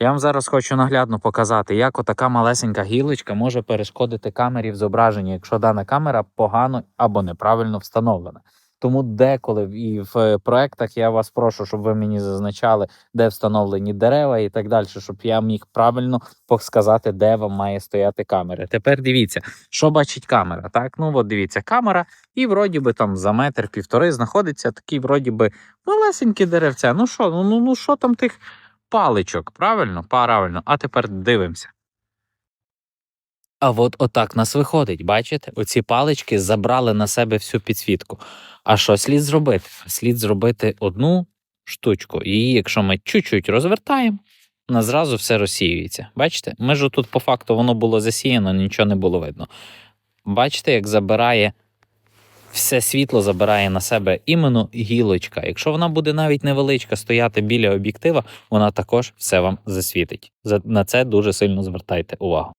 Я вам зараз хочу наглядно показати, як отака малесенька гілочка може перешкодити камері в зображенні, якщо дана камера погано або неправильно встановлена. Тому деколи і в е, проектах я вас прошу, щоб ви мені зазначали, де встановлені дерева і так далі, щоб я міг правильно сказати, де вам має стояти камера. Тепер дивіться, що бачить камера. Так, ну от дивіться, камера, і вроді би там за метр півтори знаходиться такий, вроді би, малесенькі деревця. Ну що, ну, ну, ну що там тих паличок? Правильно? Правильно. А тепер дивимося. А от отак нас виходить, бачите? Оці палички забрали на себе всю підсвітку. А що слід зробити? Слід зробити одну штучку. Її, якщо ми чуть-чуть розвертаємо, вона зразу все розсіюється. Бачите? Ми ж тут по факту воно було засіяно, нічого не було видно. Бачите, як забирає все світло забирає на себе іменно гілочка. Якщо вона буде навіть невеличка стояти біля об'єктива, вона також все вам засвітить. За- На це дуже сильно звертайте увагу.